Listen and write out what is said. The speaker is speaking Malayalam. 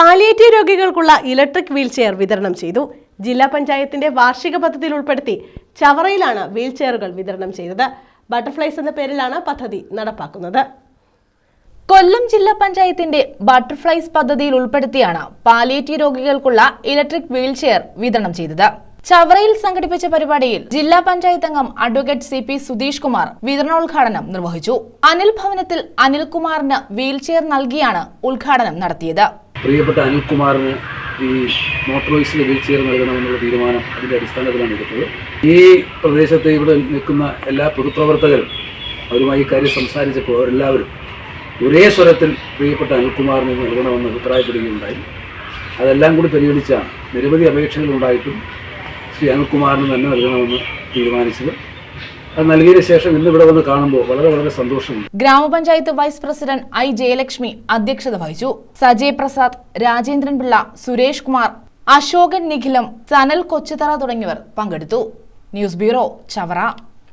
പാലിയേറ്റീവ് രോഗികൾക്കുള്ള ഇലക്ട്രിക് വീൽചെയർ വിതരണം ചെയ്തു. ജില്ലാ പഞ്ചായത്തിന്റെ വാർഷിക പദ്ധതിയിൽ ഉൾപ്പെടുത്തി ചവറയിലാണ് വീൽചെയറുകൾ വിതരണം ചെയ്തത്. ബട്ടർഫ്ലൈസ് എന്ന പേരിലാണ് പദ്ധതി നടപ്പാക്കുന്നത്. കൊല്ലം ജില്ലാ പഞ്ചായത്തിന്റെ ബട്ടർഫ്ലൈസ് പദ്ധതിയിൽ ഉൾപ്പെടുത്തിയാണ് പാലിയേറ്റീവ് രോഗികൾക്കുള്ള ഇലക്ട്രിക് വീൽചെയർ വിതരണം ചെയ്തത്. ചവറയിൽ സംഘടിപ്പിച്ച പരിപാടിയിൽ ജില്ലാ പഞ്ചായത്ത് അംഗം advocate C P Sudheesh Kumar വിതരണോദ്ഘാടനം നിർവഹിച്ചു. അനിൽ ഭവനത്തിൽ അനിൽകുമാറിന് വീൽചെയർ നൽകിയാണ് ഉദ്ഘാടനം നടത്തിയത്. പ്രിയപ്പെട്ട അനിൽകുമാറിന് ഈ മോട്ടോർ മോട്ടോറൈസ്ഡ് വീൽ ചെയർ നൽകണമെന്നുള്ള തീരുമാനം അതിന്റെ അടിസ്ഥാനത്തിലാണ് എടുത്തത്. ഈ പ്രദേശത്തെ ഇവിടെ നിൽക്കുന്ന എല്ലാ പൊതുപ്രവർത്തകരും അവരുമായി കാര്യം സംസാരിച്ചപ്പോൾ അവരെല്ലാവരും ഒരേ സ്വരത്തിൽ പ്രിയപ്പെട്ട അനിൽകുമാറിന് നൽകണമെന്ന് അഭിപ്രായപ്പെടുകയുണ്ടായി. അതെല്ലാം കൂടി പരിഗണിച്ചാണ് നിരവധി അപേക്ഷകളുണ്ടായിട്ടും ശ്രീ അനിൽകുമാറിന് തന്നെ നൽകണമെന്ന് തീരുമാനിച്ചത്. അത് ശേഷം ഇന്ന് ഇവിടെ വന്ന് കാണുമ്പോൾ വളരെ വളരെ സന്തോഷമുണ്ട്. ഗ്രാമപഞ്ചായത്ത് വൈസ് പ്രസിഡന്റ് ഐ ജയലക്ഷ്മി അധ്യക്ഷത വഹിച്ചു. സജയ് പ്രസാദ് രാജേന്ദ്രൻ പിള്ള സുരേഷ് കുമാർ അശോകൻ നിഖിലം സനൽ കൊച്ചുതറ തുടങ്ങിയവർ പങ്കെടുത്തു. News bureau Chavara.